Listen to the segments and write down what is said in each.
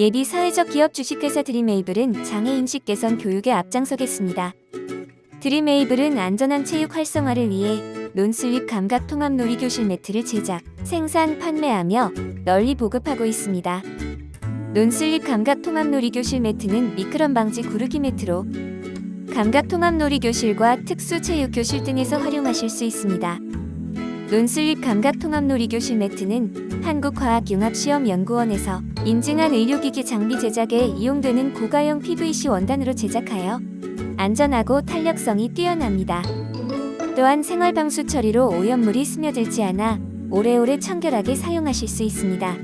예비 사회적 기업 주식회사 드림에이블은 장애 인식 개선 교육에 앞장서겠습니다. 드림에이블은 안전한 체육 활성화를 위해 논슬립 감각 통합 놀이 교실 매트를 제작, 생산, 판매하며 널리 보급하고 있습니다. 논슬립 감각 통합 놀이 교실 매트는 미끄럼 방지 구르기 매트로 감각 통합 놀이 교실과 특수 체육 교실 등에서 활용하실 수 있습니다. 논슬립 감각 통합 놀이 교실 매트는 한국화학융합시험연구원에서 인증한 의료기기 장비 제작에 이용되는 고가형 PVC 원단으로 제작하여 안전하고 탄력성이 뛰어납니다. 또한 생활방수 처리로 오염물이 스며들지 않아 오래오래 청결하게 사용하실 수 있습니다.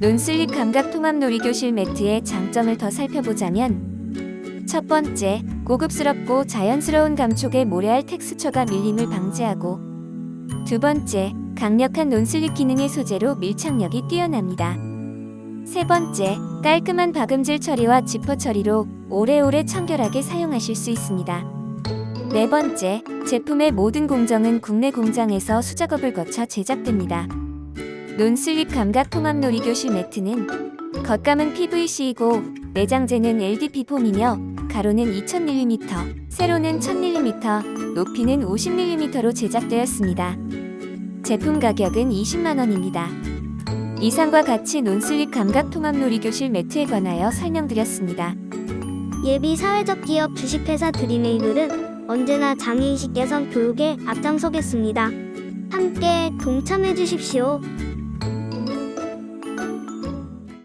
논슬립 감각 통합 놀이교실 매트의 장점을 더 살펴보자면 첫 번째, 고급스럽고 자연스러운 감촉의 모래알 텍스처가 밀림을 방지하고 두 번째, 강력한 논슬립 기능의 소재로 밀착력이 뛰어납니다. 세 번째, 깔끔한 박음질 처리와 지퍼 처리로 오래오래 청결하게 사용하실 수 있습니다. 네 번째, 제품의 모든 공정은 국내 공장에서 수작업을 거쳐 제작됩니다. 논슬립 감각 통합 놀이교실 매트는 겉감은 PVC이고 내장재는 LDP 폼이며 가로는 2000mm, 세로는 1000mm, 높이는 50mm로 제작되었습니다. 제품 가격은 20만 원입니다. 이상과 같이 논슬립 감각 통합 놀이교실 매트에 관하여 설명드렸습니다. 예비 사회적 기업 주식회사 드림에이블은 언제나 장애인식 개선 교육에 앞장서겠습니다. 함께 동참해 주십시오.